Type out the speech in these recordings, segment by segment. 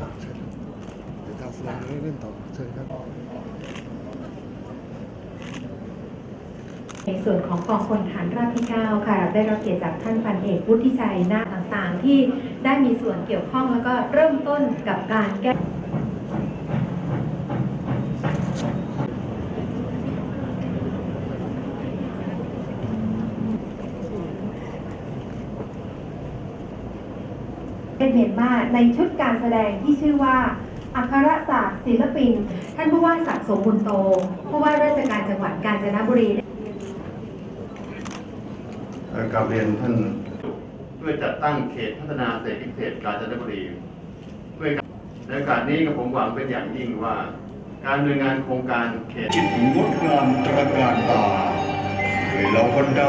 ครับเชิญเดี๋ยวทางสนามเล่นต่อเชิญครับ ในส่วนของกองพลฐานราบที่ 9 ค่ะ ได้รับเกียรติจากท่านพันเอกวุฒิชัยหน้าต่างๆ ที่ได้มีส่วนเกี่ยวข้องแล้วก็เริ่มต้นกับการแก้ เป็นเมียนมาในชุดการแสดงที่ชื่อว่า อัครศาสตร์ศิลปิน ท่านผู้ว่าศักดิ์สมบุญโต ผู้ว่าราชการจังหวัดกาญจนบุรีเอ่อกราบเรียนท่านเพื่อจัดตั้งเขตพัฒนาเศรษฐกิจพิเศษกาญจนบุรีเพื่อการในโอกาสนี้ก็ผมหวังเป็นอย่างยิ่งว่า การดำเนินงานโครงการเขตจิตงดงามตระการตาเวลาคนดา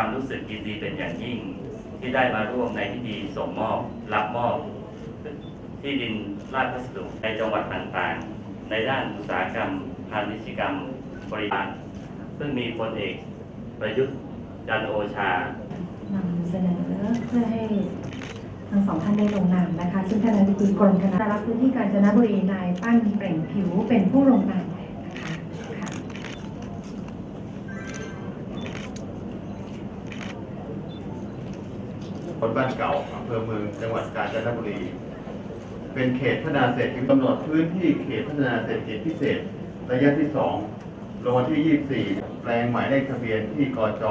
ความรู้สึกยินดีเป็นอย่างยิ่ง ที่ได้มาร่วมในพิธีส่งมอบ รับมอบ ที่ดินราชพัสดุในจังหวัดต่างๆ ในด้านอุตสาหกรรมพาณิชยกรรมบริการซึ่งมีพลเอกประยุทธ์จันโอชานำเสนอเพื่อให้ทั้งสองท่านได้ลงนามนะคะ ซึ่งท่านอธิบดีกรมธนารักษ์พื้นที่กาญจนบุรีนายปั้นเปล่งผิวเป็นผู้ลงนาม คนบ้านเก่าอำเภอเมืองจังหวัดกาญจนบุรี เป็นเขตพัฒนาเศรษฐกิจกำหนดพื้นที่เขตพัฒนาเศรษฐกิจพิเศษ ระยะที่ 2 ลงวันที่ 24 แปลงหมายเลขทะเบียนที่กจ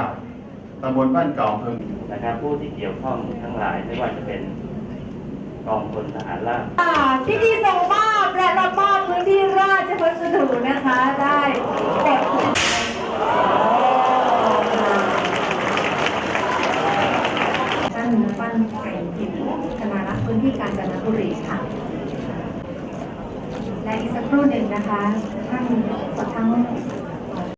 209ตำบลบ้านเก่าอำเภอนะครับผู้ที่เกี่ยวข้องทั้งหลายไม่ว่าจะเป็นกองพลทหารราบพิธีส่งมอบและรับมอบพื้นที่ราชพัสดุนะคะ ได้เสร็จท่าน ปั้นเปล่งผิวธนารักษ์พื้นที่กาญจนบุรีค่ะ และอีกสักครู่หนึ่งนะคะท่านทั้ง